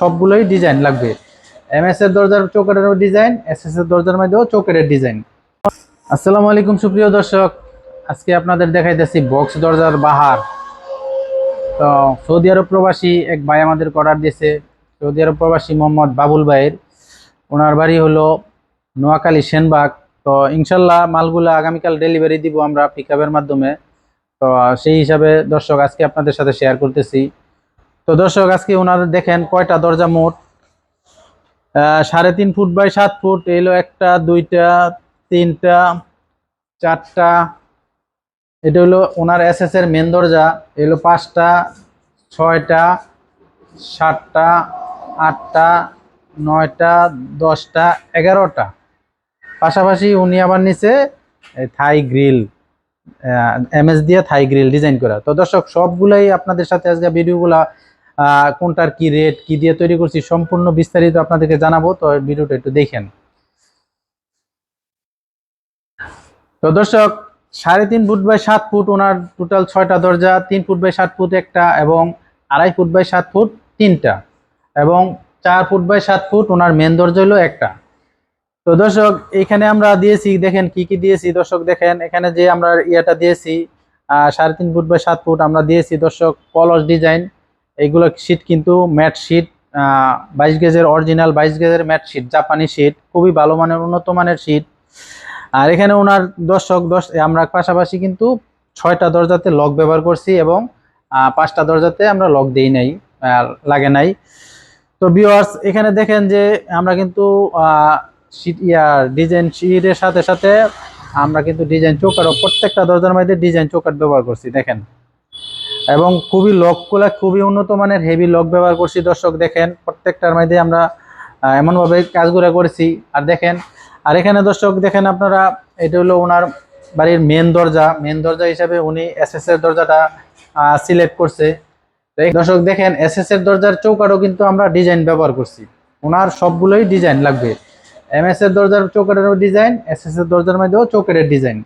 সবগুলোই ডিজাইন লাগবে। M S এর দরজার চৌকাটেরও ডিজাইন এস এস এর দরজার মধ্যেও চৌকাটের ডিজাইন আসসালামু আলাইকুম সুপ্রিয় দর্শক, আজকে আপনাদের দেখাইতেছি বক্স দরজার বাহার। তো সৌদি আরব প্রবাসী এক ভাই আমাদের অর্ডার দিয়েছে। সৌদি আরব প্রবাসী মোহাম্মদ বাবুল ভাইয়ের। ওনার বাড়ি হলো নোয়াখালী সেনবাগ। তো ইনশাল্লাহ মালগুলা আগামীকাল ডেলিভারি দিব আমরা পিক মাধ্যমে। তো সেই হিসাবে দর্শক, আজকে আপনাদের সাথে শেয়ার করতেছি। তো দর্শক, আজকে ওনার দেখেন কয়টা দরজা মোট? সাড়ে তিন ফুট বাই সাত ফুট, এলো একটা, দুইটা, তিনটা, চারটা। এটা হলো ওনার এস এস এর মেন দরজা, এলো পাঁচটা, ছয়টা, সাতটা, আটটা, নয়টা, দশটা, এগারোটা। পাশাপাশি উনি আবার নিচে থাই গ্রিল এমএস দিয়ে থাই গ্রিল ডিজাইন করা। তো দর্শক, সবগুলাই আপনাদের সাথে আজকে ভিডিওগুলা কোনটার কি রেট কি দিয়ে তৈরি করছি, সম্পূর্ণ বিস্তারিত আপনাদেরকে জানাব, তো ভিডিওটা একটু দেখেন। তো দর্শক, সাড়ে তিন ফুট বাই সাত ফুট, ওনার টোটাল ছয়টা দরজা, তিন ফুট বাই সাত ফুট একটা, এবং আড়াই ফুট বাই সাত ফুট তিনটা, এবং চার ফুট বাই সাত ফুট ওনার মেন দরজা হলো একটা। তো দর্শক, এখানে আমরা দিয়েছি, দেখেন কি কি দিয়েছি, দর্শক দেখেন, এখানে যে আমরা ইয়াটা দিয়েছি সাড়ে তিন ফুট বাই সাত ফুট আমরা দিয়েছি, দর্শক কলস ডিজাইন এইগুলো শীট কিন্তু ম্যাট শীট বাইশ গেজের অরিজিনাল বাইশ গেজের ম্যাট শীট জাপানি শীট খুবই ভালো মানের, উন্নত মানের শীট আর এখানে ওনার দর্শক দশ আমরা পাশাপাশি কিন্তু ছয়টা দরজাতে লক ব্যবহার করছি এবং পাঁচটা দরজাতে আমরা লক দিই নাই লাগে নাই। তো বিওয়ার্স এখানে দেখেন যে আমরা কিন্তু ইয়ার ডিজাইন শীটের সাথে সাথে আমরা কিন্তু ডিজাইন চৌকাটও প্রত্যেকটা দরজার মধ্যে ডিজাইন চৌকাট ব্যবহার করছি, দেখেন। এবং খুবই লকগুলা খুবই উন্নত মানের হেভি লক ব্যবহার করছি। দর্শক দেখেন, প্রত্যেকটার মধ্যে আমরা এমনভাবে কাজগুলো করেছি। আর দেখেন, আর এখানে দর্শক দেখেন আপনারা, এটা হলো ওনার বাড়ির মেন দরজা। মেন দরজা হিসাবে উনি এস এর দরজাটা সিলেক্ট করছে। দর্শক দেখেন এস এর দরজার চৌকাটও কিন্তু আমরা ডিজাইন ব্যবহার করছি। ওনার সবগুলোই ডিজাইন লাগবে। এম এস এর দরজার চৌকাটেরও ডিজাইন এস এস এর দরজার মধ্যেও চৌকাটের ডিজাইন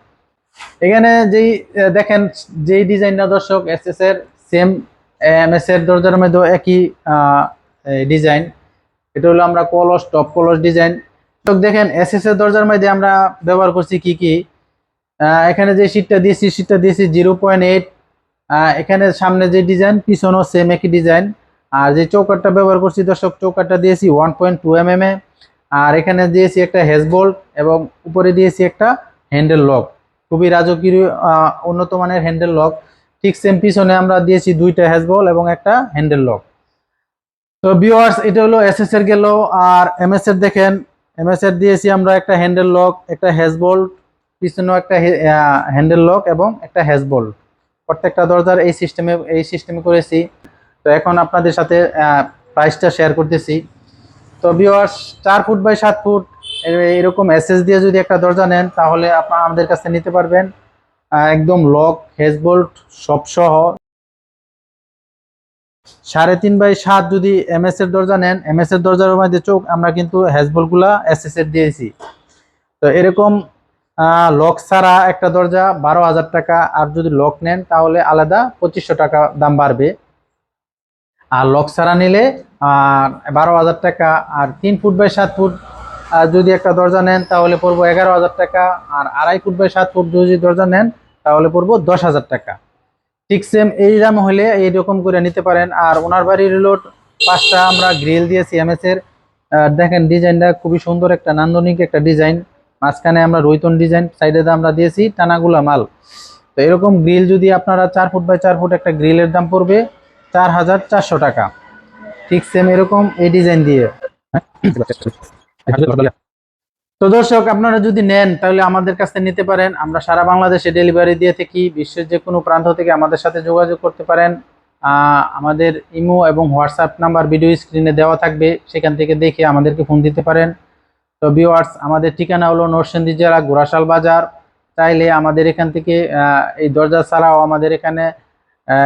এখানে যেই দেখেন, যেই ডিজাইনটা দর্শক এস এর সেম এম এস এর দরজার মধ্যে একই ডিজাইন। এটা হলো আমরা কলস, টপ কলস ডিজাইন। দর্শক দেখেন এস এস এর দরজার মধ্যে আমরা ব্যবহার করছি কি কি? এখানে যে শীটটা দিয়েছি শীটটা দিয়েছি জিরো পয়েন্ট এইট এখানে সামনে যে ডিজাইন, পিছনেও সেম একই ডিজাইন। আর যে চৌকাটটা ব্যবহার করছি দর্শক, চৌকাটটা দিয়েছি one point two M M এ আর এখানে দিয়েছি একটা হেজবোল্ট এবং উপরে দিয়েছি একটা হ্যান্ডেল লক খুবই রাজকীয় উন্নত মানের হ্যান্ডেল লক ঠিক সেম পিছনে আমরা দিয়েছি দুইটা হ্যাজবল এবং একটা হ্যান্ডেল লক তো ভিউয়ার্স এটা হলো এস এর গেল। আর এম এর দেখেন এম এর দিয়েছি আমরা একটা হ্যান্ডেল লক একটা হ্যাজবোল্ট পিছনেও একটা হ্যান্ডেল লক এবং একটা হ্যাজবোল্ট প্রত্যেকটা দরজার এই সিস্টেমে এই সিস্টেমে করেছি। তো এখন আপনাদের সাথে প্রাইসটা শেয়ার করতেছি। তো ভিউয়ার্স চার ফুট বাই সাত ফুট এরকম এসএস দিয়ে যদি একটা দরজা নেন, তাহলে আপনারা আমাদের কাছে নিতে পারবেন একদম লক হেজবোল্ট সব সহ। সাড়ে তিন বাই সাত যদি এমএস এর দরজা নেন এমএস এর দরজার মধ্যে চোখ, আমরা কিন্তু হেজবোল্টগুলা এসএস এর দিয়েছি। তো এরকম লক ছাড়া একটা দরজা বারো হাজার টাকা, আর যদি লক নেন, তাহলে আলাদা পঁচিশশো টাকা দাম বাড়বে। আর লক ছাড়া নিলে আর বারো হাজার টাকা, আর তিন ফুট বাই সাত ফুট যদি একটা দরজা নেন, তাহলে পড়ব এগারো হাজার টাকা। আর আড়াই ফুট বাই সাত ফুট যদি দরজা নেন, তাহলে পড়ব দশ হাজার টাকা। ঠিক সেম এই দাম হলে এইরকম করে নিতে পারেন। আর ওনার বাড়ির হলো পাঁচটা, আমরা গ্রিল দিয়েছি এমএস এর। দেখেন ডিজাইনটা খুবই সুন্দর একটা, নান্দনিক একটা ডিজাইন। মাঝখানে আমরা রৈতন ডিজাইন, সাইডে আমরা দিয়েছি টানাগুলা মাল। তো এরকম গ্রিল যদি আপনারা চার ফুট বাই চার ফুট একটা গ্রিলের দাম পড়বে চার হাজার চারশো টাকা। ঠিক সেম এরকম এই ডিজাইন দিয়ে। তো দর্শক আপনারা যদি নেন তাহলে আমাদের কাছে নিতে পারেন। আমরা সারা বাংলাদেশে ডেলিভারি দিয়ে থাকি। বিশ্বের যে কোনো প্রান্ত থেকে আমাদের সাথে যোগাযোগ করতে পারেন। আমাদের ইমো এবং হোয়াটসঅ্যাপ নাম্বার ভিডিও স্ক্রিনে দেওয়া থাকবে। সেখান থেকে দেখে আমাদেরকে ফোন দিতে পারেন। তো ভিওয়ার্স আমাদের ঠিকানা হলো নরসিংদী জেলা গোরাশাল বাজার। চাইলে আমাদের এখান থেকে এই দরজা ছাড়াও আমাদের এখানে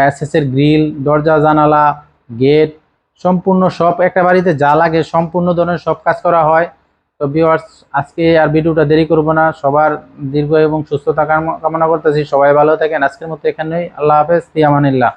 এসএস এর গ্রিল দরজা জানালা গেট সম্পূর্ণ সব একটা বাড়িতে যা লাগে সম্পূর্ণ ধরনের সব কাজ করা হয়। তো ভিউয়ার্স আজকে আর ভিডিওটা দেরি করব না। সবার দীর্ঘ এবং সুস্থতা কাম- কামনা করতেছি। সবাই ভালো থাকেন। আজকের মতো এখানেই। আল্লাহ হাফেজ। ফিয়ামানিল্লাহ